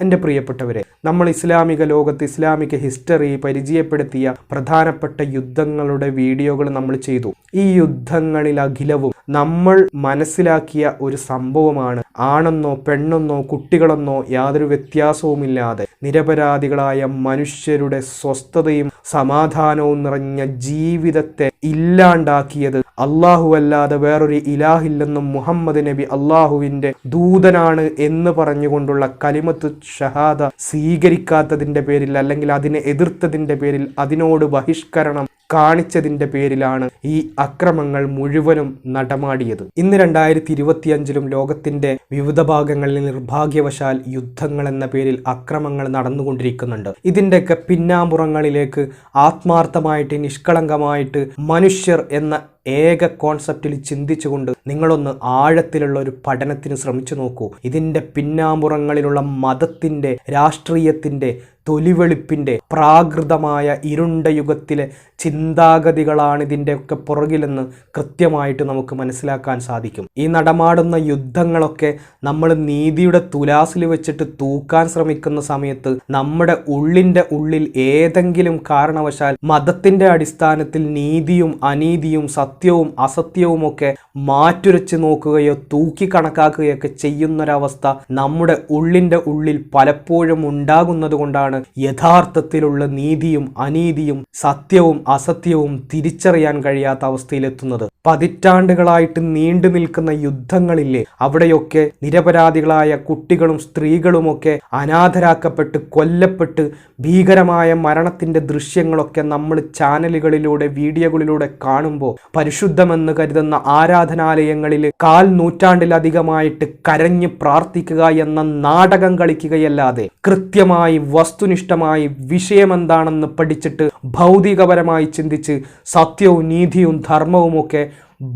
എന്റെ പ്രിയപ്പെട്ടവരെ നമ്മൾ ഇസ്ലാമിക ലോകത്ത് ഇസ്ലാമിക ഹിസ്റ്ററി പരിചയപ്പെടുത്തിയ പ്രധാനപ്പെട്ട യുദ്ധങ്ങളുടെ വീഡിയോകൾ നമ്മൾ ചെയ്തു. ഈ യുദ്ധങ്ങളിൽ അഖിലവും നമ്മൾ മനസ്സിലാക്കിയ ഒരു സംഭവമാണ്. ആണെന്നോ പെണ്ണെന്നോ കുട്ടികളെന്നോ യാതൊരു വ്യത്യാസവുമില്ലാതെ നിരപരാധികളായ മനുഷ്യരുടെ സ്വസ്ഥതയും സമാധാനവും നിറഞ്ഞ ജീവിതത്തെ ഇല്ലാണ്ടാക്കിയത്. അള്ളാഹു അല്ലാതെ വേറൊരു ഇലാഹില്ലെന്നും മുഹമ്മദ് നബി അള്ളാഹുവിന്റെ ദൂതനാണ് എന്ന് പറഞ്ഞുകൊണ്ടുള്ള കലിമത്ത് ഷഹാദ സ്വീകരിക്കാത്തതിന്റെ പേരിൽ അല്ലെങ്കിൽ അതിനെ എതിർത്തതിന്റെ പേരിൽ അതിനോട് ബഹിഷ്കരണം കാണിച്ചതിന്റെ പേരിലാണ് ഈ അക്രമങ്ങൾ മുഴുവനും നടമാടിയത്. ഇന്ന് രണ്ടായിരത്തി ഇരുപത്തിയഞ്ചിലും ലോകത്തിന്റെ വിവിധ ഭാഗങ്ങളിൽ നിർഭാഗ്യവശാൽ യുദ്ധങ്ങൾ എന്ന പേരിൽ അക്രമങ്ങൾ നടന്നുകൊണ്ടിരിക്കുന്നുണ്ട്. ഇതിന്റെയൊക്കെ പിന്നാമ്പുറങ്ങളിലേക്ക് ആത്മാർത്ഥമായിട്ട് നിഷ്കളങ്കമായിട്ട് മനുഷ്യർ എന്ന ഏക കോൺസെപ്റ്റിൽ ചിന്തിച്ചുകൊണ്ട് നിങ്ങളൊന്ന് ആഴത്തിലുള്ള ഒരു പഠനത്തിന് ശ്രമിച്ചു നോക്കൂ. ഇതിന്റെ പിന്നാമ്പുറങ്ങളിലുള്ള മതത്തിന്റെ രാഷ്ട്രീയത്തിന്റെ തൊലിവെളുപ്പിന്റെ പ്രാകൃതമായ ഇരുണ്ട യുഗത്തിലെ ചിന്താഗതികളാണ് ഇതിന്റെയൊക്കെ പുറകിലെന്ന് കൃത്യമായിട്ട് നമുക്ക് മനസ്സിലാക്കാൻ സാധിക്കും. ഈ നടമാടുന്ന യുദ്ധങ്ങളൊക്കെ നമ്മൾ നീതിയുടെ തുലാസിൽ വെച്ചിട്ട് തൂക്കാൻ ശ്രമിക്കുന്ന സമയത്ത് നമ്മുടെ ഉള്ളിന്റെ ഉള്ളിൽ ഏതെങ്കിലും കാരണവശാൽ മതത്തിന്റെ അടിസ്ഥാനത്തിൽ നീതിയും അനീതിയും സത്യവും അസത്യവുമൊക്കെ മാറ്റുരച്ച് നോക്കുകയോ തൂക്കി കണക്കാക്കുകയൊക്കെ ചെയ്യുന്നൊരവസ്ഥ നമ്മുടെ ഉള്ളിന്റെ ഉള്ളിൽ പലപ്പോഴും ഉണ്ടാകുന്നത് കൊണ്ടാണ് യഥാർത്ഥത്തിലുള്ള നീതിയും അനീതിയും സത്യവും അസത്യവും തിരിച്ചറിയാൻ കഴിയാത്ത അവസ്ഥയിലെത്തുന്നത്. പതിറ്റാണ്ടുകളായിട്ട് നീണ്ടു നിൽക്കുന്ന യുദ്ധങ്ങളില്ലേ അവിടെയൊക്കെ നിരപരാധികളായ കുട്ടികളും സ്ത്രീകളുമൊക്കെ അനാഥരാക്കപ്പെട്ട് കൊല്ലപ്പെട്ട് ഭീകരമായ മരണത്തിന്റെ ദൃശ്യങ്ങളൊക്കെ നമ്മൾ ചാനലുകളിലൂടെ വീഡിയോകളിലൂടെ കാണുമ്പോൾ പരിശുദ്ധമെന്ന് കരുതുന്ന ആരാധനാലയങ്ങളിൽ കാൽ നൂറ്റാണ്ടിലധികമായിട്ട് കരഞ്ഞ് പ്രാർത്ഥിക്കുക എന്ന നാടകം കളിക്കുകയല്ലാതെ കൃത്യമായി വസ്തുനിഷ്ഠമായി വിഷയമെന്താണെന്ന് പഠിച്ചിട്ട് ഭൗതികപരമായി ചിന്തിച്ച് സത്യവും നീതിയും ധർമ്മവുമൊക്കെ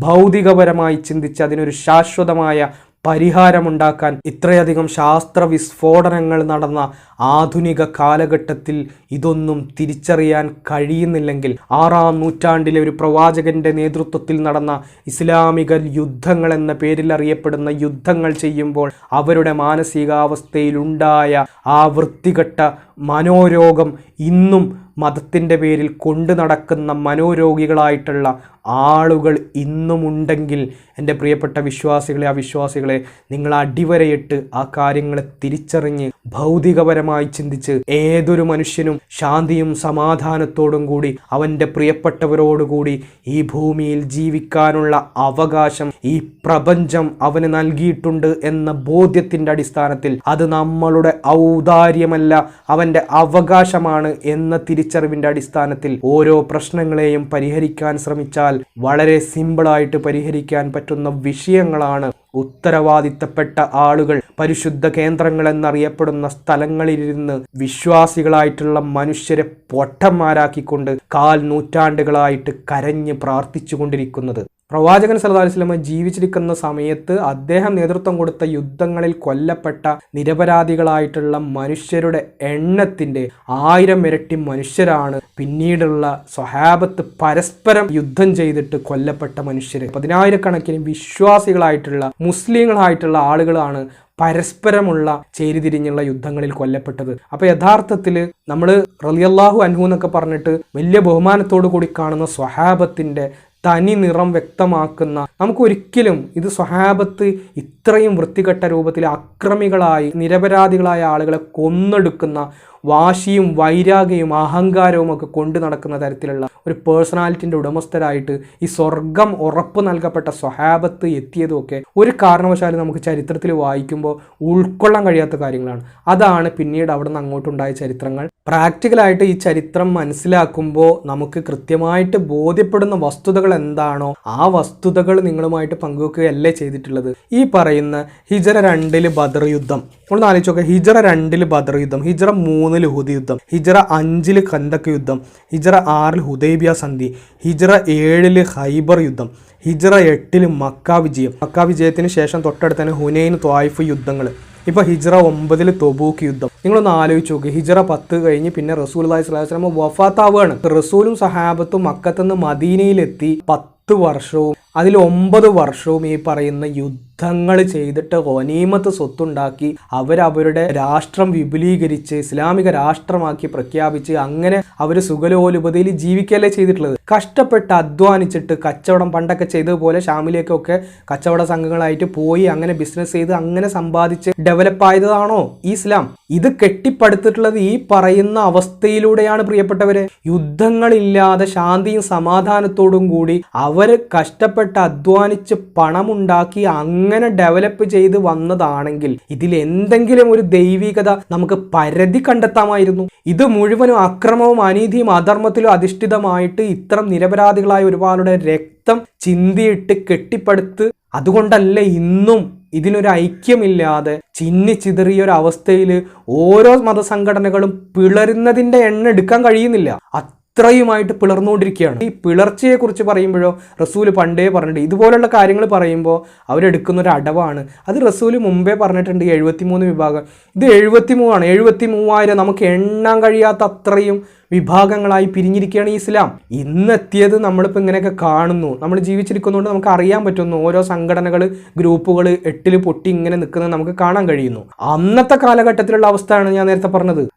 ഭൗതികപരമായി ചിന്തിച്ച് അതിനൊരു ശാശ്വതമായ പരിഹാരമുണ്ടാക്കാൻ ഇത്രയധികം ശാസ്ത്ര വിസ്ഫോടനങ്ങൾ നടന്ന ആധുനിക കാലഘട്ടത്തിൽ ഇതൊന്നും തിരിച്ചറിയാൻ കഴിയുന്നില്ലെങ്കിൽ ആറാം നൂറ്റാണ്ടിലെ ഒരു പ്രവാചകന്റെ നേതൃത്വത്തിൽ നടന്ന ഇസ്ലാമിക യുദ്ധങ്ങൾ എന്ന പേരിൽ അറിയപ്പെടുന്ന യുദ്ധങ്ങൾ ചെയ്യുമ്പോൾ അവരുടെ മാനസികാവസ്ഥയിലുണ്ടായ ആ വൃത്തികെട്ട മനോരോഗം ഇന്നും മതത്തിന്റെ പേരിൽ കൊണ്ടു നടക്കുന്ന മനോരോഗികളായിട്ടുള്ള ആളുകൾ ഇന്നുമുണ്ടെങ്കിൽ എന്റെ പ്രിയപ്പെട്ട വിശ്വാസികളെ അവിശ്വാസികളെ നിങ്ങൾ അടിവരയിട്ട് ആ കാര്യങ്ങളെ തിരിച്ചറിഞ്ഞ് ഭൗതികപരമായി ചിന്തിച്ച് ഏതൊരു മനുഷ്യനും ശാന്തിയും സമാധാനത്തോടും കൂടി അവന്റെ പ്രിയപ്പെട്ടവരോടുകൂടി ഈ ഭൂമിയിൽ ജീവിക്കാനുള്ള അവകാശം ഈ പ്രപഞ്ചം അവന് നൽകിയിട്ടുണ്ട് എന്ന ബോധ്യത്തിന്റെ അടിസ്ഥാനത്തിൽ അത് നമ്മളുടെ ഔദാര്യമല്ല അവന്റെ അവകാശമാണ് എന്ന തിരിച്ചറിവിന്റെ അടിസ്ഥാനത്തിൽ ഓരോ പ്രശ്നങ്ങളെയും പരിഹരിക്കാൻ ശ്രമിച്ചാൽ വളരെ സിമ്പിളായിട്ട് പരിഹരിക്കാൻ പറ്റുന്ന വിഷയങ്ങളാണ് ഉത്തരവാദിത്തപ്പെട്ട ആളുകൾ. പരിശുദ്ധ കേന്ദ്രങ്ങൾ എന്നറിയപ്പെടുന്ന സ്ഥലങ്ങളിലിരുന്ന് വിശ്വാസികളായിട്ടുള്ള മനുഷ്യരെ പൊട്ടന്മാരാക്കിക്കൊണ്ട് കാൽ നൂറ്റാണ്ടുകളായിട്ട് കരഞ്ഞ് പ്രാർത്ഥിച്ചു കൊണ്ടിരിക്കുന്നത് പ്രവാചകൻ സല്ലല്ലാഹു അലൈഹി വസല്ലമ ജീവിച്ചിരിക്കുന്ന സമയത്ത് അദ്ദേഹം നേതൃത്വം കൊടുത്ത യുദ്ധങ്ങളിൽ കൊല്ലപ്പെട്ട നിരപരാധികളായിട്ടുള്ള മനുഷ്യരുടെ എണ്ണത്തിന്റെ ആയിരം ഇരട്ടി മനുഷ്യരാണ് പിന്നീടുള്ള സ്വഹാബത്ത് പരസ്പരം യുദ്ധം ചെയ്തിട്ട് കൊല്ലപ്പെട്ട മനുഷ്യർ പതിനായിരക്കണക്കിന് വിശ്വാസികളായിട്ടുള്ള മുസ്ലിങ്ങളായിട്ടുള്ള ആളുകളാണ് പരസ്പരമുള്ള ചേരിതിരിഞ്ഞുള്ള യുദ്ധങ്ങളിൽ കൊല്ലപ്പെട്ടത്. അപ്പൊ യഥാർത്ഥത്തിൽ നമ്മൾ റലിയല്ലാഹു അൻഹു എന്നൊക്കെ പറഞ്ഞിട്ട് വലിയ ബഹുമാനത്തോടു കൂടി കാണുന്ന സ്വഹാബത്തിന്റെ തനി നിറം വ്യക്തമാക്കുന്ന നമുക്ക് ഒരിക്കലും ഇത് സ്വഹാബത്ത് ഇത്രയും വൃത്തികെട്ട രൂപത്തിൽ അക്രമികളായി നിരപരാധികളായ ആളുകളെ കൊന്നെടുക്കുന്ന വാശിയും വൈരാഗ്യവും അഹങ്കാരവും ഒക്കെ കൊണ്ടു നടക്കുന്ന തരത്തിലുള്ള ഒരു പേഴ്സണാലിറ്റിന്റെ ഉടമസ്ഥരായിട്ട് ഈ സ്വർഗം ഉറപ്പ് നൽകപ്പെട്ട സ്വഹാബത്ത് എത്തിയതുമൊക്കെ ഒരു കാരണവശാലും നമുക്ക് ചരിത്രത്തിൽ വായിക്കുമ്പോൾ ഉൾക്കൊള്ളാൻ കഴിയാത്ത കാര്യങ്ങളാണ്. അതാണ് പിന്നീട് അവിടെ നിന്ന് അങ്ങോട്ടുണ്ടായ ചരിത്രങ്ങൾ. പ്രാക്ടിക്കലായിട്ട് ഈ ചരിത്രം മനസ്സിലാക്കുമ്പോൾ നമുക്ക് കൃത്യമായിട്ട് ബോധ്യപ്പെടുന്ന വസ്തുതകൾ എന്താണോ ആ വസ്തുതകൾ നിങ്ങളുമായിട്ട് പങ്കുവെക്കുകയല്ലേ ചെയ്തിട്ടുള്ളത്. ഈ പറയുന്ന ഹിജറ രണ്ടിൽ ബദർ യുദ്ധം. ഒന്ന് ആലോചിച്ച് നോക്കുക ഹിജറ രണ്ടിൽ ബദർ യുദ്ധം ഹിജറ മൂന്നിൽ ഹുദ് യുദ്ധം ഹിജറ അഞ്ചിൽ കന്തക്ക് യുദ്ധം ഹിജറ ആറിൽ ഹുദൈബിയ സന്ധി ഹിജറ ഏഴിൽ ഹൈബർ യുദ്ധം ഹിജറ എട്ടിൽ മക്ക വിജയം. മക്ക വിജയത്തിന് ശേഷം തൊട്ടടുത്തന്നെ ഹുനൈൻ ത്വായിഫ് യുദ്ധങ്ങൾ ഇപ്പൊ ഹിജറ ഒമ്പതിൽ തൊബൂക്ക് യുദ്ധം. നിങ്ങളൊന്ന് ആലോചിച്ച് നോക്കി ഹിജറ പത്ത് കഴിഞ്ഞ് പിന്നെ റസൂൽ അലൈഹി സ്വലാഹു വസ്ലാമ വഫാത്താവുകയാണ് റസൂലും സഹാബത്തും മക്കത്തുനിന്ന് മദീനയിലെത്തി പത്ത് വർഷവും അതിൽ ഒമ്പത് വർഷവും ഈ പറയുന്ന യുദ്ധ യുദ്ധങ്ങൾ ചെയ്തിട്ട് ഒനീമത്ത് സ്വത്തുണ്ടാക്കി അവരവരുടെ രാഷ്ട്രം വിപുലീകരിച്ച് ഇസ്ലാമിക രാഷ്ട്രമാക്കി പ്രഖ്യാപിച്ച് അങ്ങനെ അവർ സുഖലോലുപതയിൽ ജീവിക്കല്ലേ ചെയ്തിട്ടുള്ളത്. കഷ്ടപ്പെട്ട് അധ്വാനിച്ചിട്ട് കച്ചവടം പണ്ടൊക്കെ ചെയ്തതുപോലെ ഷാമിലേക്കൊക്കെ കച്ചവട സംഘങ്ങളായിട്ട് പോയി അങ്ങനെ ബിസിനസ് ചെയ്ത് അങ്ങനെ സമ്പാദിച്ച് ഡെവലപ്പ് ആയതാണോ ഇസ്ലാം? ഇത് കെട്ടിപ്പടുത്തിട്ടുള്ളത് ഈ പറയുന്ന അവസ്ഥയിലൂടെയാണ് പ്രിയപ്പെട്ടവരെ. യുദ്ധങ്ങളില്ലാതെ ശാന്തിയും സമാധാനത്തോടും കൂടി അവർ കഷ്ടപ്പെട്ട് അധ്വാനിച്ച് പണമുണ്ടാക്കി അങ്ങനെ ഡെവലപ്പ് ചെയ്ത് വന്നതാണെങ്കിൽ ഇതിൽ എന്തെങ്കിലും ഒരു ദൈവികത നമുക്ക് പരതി കണ്ടെത്താമായിരുന്നു. ഇത് മുഴുവനും അക്രമവും അനീതിയും അധർമ്മത്തിലും അധിഷ്ഠിതമായിട്ട് ഇത്തരം നിരപരാധികളായ ഒരുപാടുടെ രക്തം ചിന്തിയിട്ട് കെട്ടിപ്പടുത്ത് അതുകൊണ്ടല്ലേ ഇന്നും ഇതിനൊരു ഐക്യമില്ലാതെ ചിന്നി ചിതറിയ ഒരു അവസ്ഥയിൽ ഓരോ മതസംഘടനകളും പിളരുന്നതിന്റെ എണ്ണ എടുക്കാൻ കഴിയുന്നില്ല. അത്രയുമായിട്ട് പിളർന്നുകൊണ്ടിരിക്കുകയാണ്. ഈ പിളർച്ചയെ കുറിച്ച് പറയുമ്പോഴോ റസൂൽ പണ്ടേ പറഞ്ഞിട്ടുണ്ട്. ഇതുപോലുള്ള കാര്യങ്ങൾ പറയുമ്പോൾ അവരെടുക്കുന്ന ഒരു അടവാണ്. അത് റസൂൽ മുമ്പേ പറഞ്ഞിട്ടുണ്ട് എഴുപത്തിമൂന്ന് വിഭാഗം. ഇത് എഴുപത്തി മൂവാണ് എഴുപത്തി മൂവായിരം നമുക്ക് എണ്ണാൻ കഴിയാത്ത അത്രയും വിഭാഗങ്ങളായി പിരിഞ്ഞിരിക്കുകയാണ് ഇസ്ലാം. ഇന്നെത്തിയത് നമ്മളിപ്പോൾ ഇങ്ങനെയൊക്കെ കാണുന്നു. നമ്മൾ ജീവിച്ചിരിക്കുന്നതുകൊണ്ട് നമുക്ക് അറിയാൻ പറ്റുന്നു. ഓരോ സംഘടനകൾ ഗ്രൂപ്പുകൾ എട്ടിൽ പൊട്ടി ഇങ്ങനെ നിൽക്കുന്നത് നമുക്ക് കാണാൻ കഴിയുന്നു. അന്നത്തെ കാലഘട്ടത്തിലുള്ള അവസ്ഥയാണ് ഞാൻ നേരത്തെ പറഞ്ഞത്.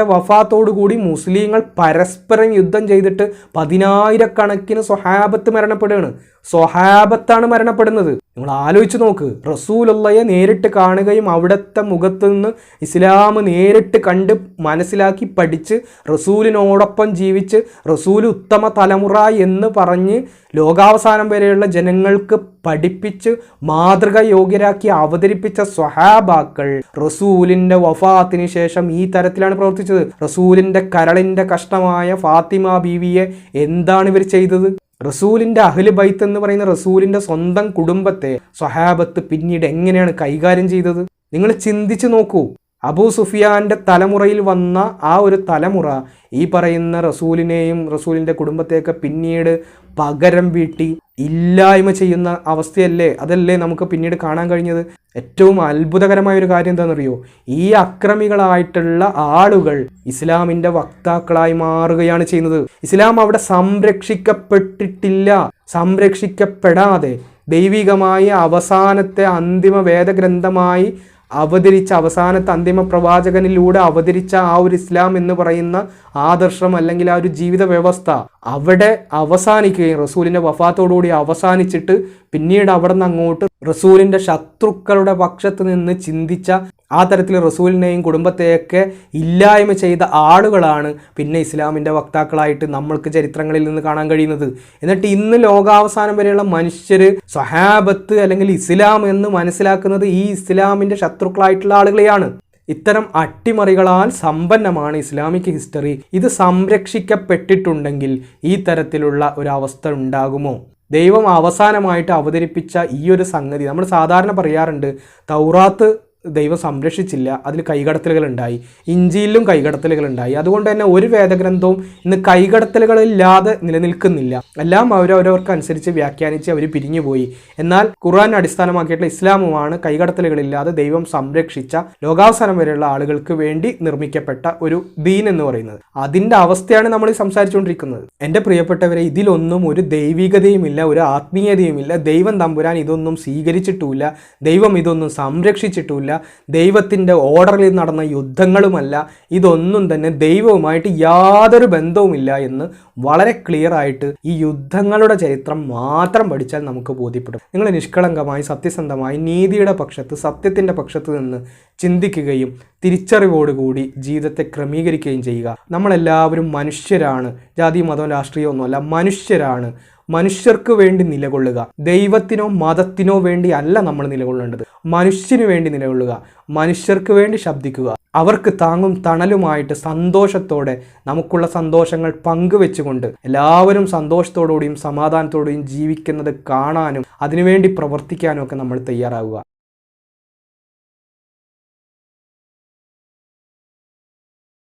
വഫാത്തോടു കൂടി മുസ്ലിങ്ങൾ പരസ്പരം യുദ്ധം ചെയ്തിട്ട് പതിനായിരക്കണക്കിന് സ്വഹാബത്ത് മരണപ്പെടുകയാണ്. സ്വഹാബത്താണ് മരണപ്പെടുന്നത്. നിങ്ങൾ ആലോചിച്ച് നോക്ക്. റസൂലുള്ളയെ നേരിട്ട് കാണുകയും അവിടുത്തെ മുഖത്ത് നിന്ന് ഇസ്ലാം നേരിട്ട് കണ്ട് മനസ്സിലാക്കി പഠിച്ച് റസൂലിനോടൊപ്പം ജീവിച്ച് റസൂൽ ഉത്തമ തലമുറ എന്ന് പറഞ്ഞ് ലോകാവസാനം വരെയുള്ള ജനങ്ങൾക്ക് പഠിപ്പിച്ച് മാതൃക യോഗ്യരാക്കി അവതരിപ്പിച്ച സ്വഹാബാക്കൾ റസൂലിന്റെ വഫാത്തിന് ശേഷം ഈ തരത്തിലാണ് പ്രവർത്തിച്ചത്. റസൂലിന്റെ കരളിന്റെ കഷ്ടമായ ഫാത്തിമ ബീവിയെ എന്താണ് ഇവർ ചെയ്തത്? റസൂലിന്റെ അഹ്ല് ബൈത്ത് എന്ന് പറയുന്ന റസൂലിന്റെ സ്വന്തം കുടുംബത്തെ സ്വഹാബത്ത് പിന്നീട് എങ്ങനെയാണ് കൈകാര്യം ചെയ്തത്? നിങ്ങൾ ചിന്തിച്ചു നോക്കൂ. അബൂ സുഫിയാന്റെ തലമുറയിൽ വന്ന ആ ഒരു തലമുറ ഈ പറയുന്ന റസൂലിനെയും റസൂലിന്റെ കുടുംബത്തെയൊക്കെ പിന്നീട് പകരം വീട്ടി ഇല്ലായ്മ ചെയ്യുന്ന അവസ്ഥയല്ലേ? അതല്ലേ നമുക്ക് പിന്നീട് കാണാൻ കഴിഞ്ഞത്? ഏറ്റവും അത്ഭുതകരമായ ഒരു കാര്യം എന്താണെന്നറിയോ? ഈ അക്രമികളായിട്ടുള്ള ആളുകൾ ഇസ്ലാമിന്റെ വക്താക്കളായി മാറുകയാണ് ചെയ്യുന്നത്. ഇസ്ലാം അവിടെ സംരക്ഷിക്കപ്പെട്ടിട്ടില്ല. സംരക്ഷിക്കപ്പെടാതെ ദൈവികമായ അവസാനത്തെ അന്തിമ വേദഗ്രന്ഥമായി അവതരിച്ച അവസാനത്തെ അന്തിമ പ്രവാചകനിലൂടെ അവതരിച്ച ആ ഒരു ഇസ്ലാം എന്ന് പറയുന്ന ആദർശം അല്ലെങ്കിൽ ആ ഒരു ജീവിത വ്യവസ്ഥ അവിടെ അവസാനിക്കുകയും റസൂലിന്റെ വഫാത്തോടുകൂടി അവസാനിച്ചിട്ട് പിന്നീട് അവിടെ നിന്ന് അങ്ങോട്ട് റസൂലിന്റെ ശത്രുക്കളുടെ പക്ഷത്ത് നിന്ന് ചിന്തിച്ച ആ തരത്തിൽ റസൂലിനെയും കുടുംബത്തെയൊക്കെ ഇല്ലായ്മ ചെയ്ത ആളുകളാണ് പിന്നെ ഇസ്ലാമിന്റെ വക്താക്കളായിട്ട് നമ്മൾക്ക് ചരിത്രങ്ങളിൽ നിന്ന് കാണാൻ കഴിയുന്നത്. എന്നിട്ട് ഇന്ന് ലോകാവസാനം വരെയുള്ള മനുഷ്യർ സഹാബത്ത് അല്ലെങ്കിൽ ഇസ്ലാം എന്ന് മനസ്സിലാക്കുന്നത് ഈ ഇസ്ലാമിന്റെ ശത്രുക്കളായിട്ടുള്ള ആളുകളെയാണ്. ഇത്തരം അട്ടിമറികളാൽ സമ്പന്നമാണ് ഇസ്ലാമിക് ഹിസ്റ്ററി. ഇത് സംരക്ഷിക്കപ്പെട്ടിട്ടുണ്ടെങ്കിൽ ഈ തരത്തിലുള്ള ഒരു അവസ്ഥ ഉണ്ടാകുമോ? ദൈവം അവസാനമായിട്ട് അവതരിപ്പിച്ച ഈ ഒരു സംഗതി നമ്മൾ സാധാരണ പറയാറുണ്ട് തൗറാത്ത് ദൈവം സംരക്ഷിച്ചില്ല. അതിൽ കൈകടത്തലുകൾ ഉണ്ടായി ഇഞ്ചിയിലും കൈകടത്തലുകൾ ഉണ്ടായി അതുകൊണ്ട് തന്നെ ഒരു വേദഗ്രന്ഥവും ഇന്ന് കൈകടത്തലുകളില്ലാതെ നിലനിൽക്കുന്നില്ല. എല്ലാം അവരവരവർക്ക് അനുസരിച്ച് വ്യാഖ്യാനിച്ച് അവർ പിരിഞ്ഞുപോയി. എന്നാൽ ഖുർആൻ അടിസ്ഥാനമാക്കിയിട്ടുള്ള ഇസ്ലാമുമാണ് കൈകടത്തലുകളില്ലാതെ ദൈവം സംരക്ഷിച്ച ലോകാവസാനം വരെയുള്ള ആളുകൾക്ക് വേണ്ടി നിർമ്മിക്കപ്പെട്ട ഒരു ദീൻ എന്ന് പറയുന്നത്. അതിന്റെ അവസ്ഥയാണ് നമ്മൾ സംസാരിച്ചുകൊണ്ടിരിക്കുന്നത്. എന്റെ പ്രിയപ്പെട്ടവരെ ഇതിലൊന്നും ഒരു ദൈവികതയുമില്ല ഒരു ആത്മീയതയുമില്ല. ദൈവം തമ്പുരാൻ ഇതൊന്നും സ്വീകരിച്ചിട്ടുമില്ല. ദൈവം ഇതൊന്നും സംരക്ഷിച്ചിട്ടുമില്ല. ദൈവത്തിന്റെ ഓർഡറിൽ നടന്ന യുദ്ധങ്ങളുമല്ല ഇതൊന്നും തന്നെ ദൈവവുമായിട്ട് യാതൊരു ബന്ധവുമില്ല എന്ന് വളരെ ക്ലിയർ ആയിട്ട് ഈ യുദ്ധങ്ങളുടെ ചരിത്രം മാത്രം പഠിച്ചാൽ നമുക്ക് ബോധ്യപ്പെടും. നിങ്ങൾ നിഷ്കളങ്കമായി സത്യസന്ധമായി നീതിയുടെ പക്ഷത്ത് സത്യത്തിന്റെ പക്ഷത്ത് നിന്ന് ചിന്തിക്കുകയും തിരിച്ചറിവോടുകൂടി ജീവിതത്തെ ക്രമീകരിക്കുകയും ചെയ്യുക. നമ്മളെല്ലാവരും മനുഷ്യരാണ്. ജാതി മതവും രാഷ്ട്രീയമൊന്നുമല്ല മനുഷ്യരാണ്. മനുഷ്യർക്ക് വേണ്ടി നിലകൊള്ളുക. ദൈവത്തിനോ മതത്തിനോ വേണ്ടി അല്ല നമ്മൾ നിലകൊള്ളേണ്ടത്. മനുഷ്യന് വേണ്ടി നിലകൊള്ളുക. മനുഷ്യർക്ക് വേണ്ടി ശബ്ദിക്കുക. അവർക്ക് താങ്ങും തണലുമായിട്ട് സന്തോഷത്തോടെ നമുക്കുള്ള സന്തോഷങ്ങൾ പങ്കുവെച്ചുകൊണ്ട് എല്ലാവരും സന്തോഷത്തോടുകൂടിയും സമാധാനത്തോടെയും ജീവിക്കുന്നത് കാണാനും അതിനുവേണ്ടി പ്രവർത്തിക്കാനും ഒക്കെ നമ്മൾ തയ്യാറാവുക.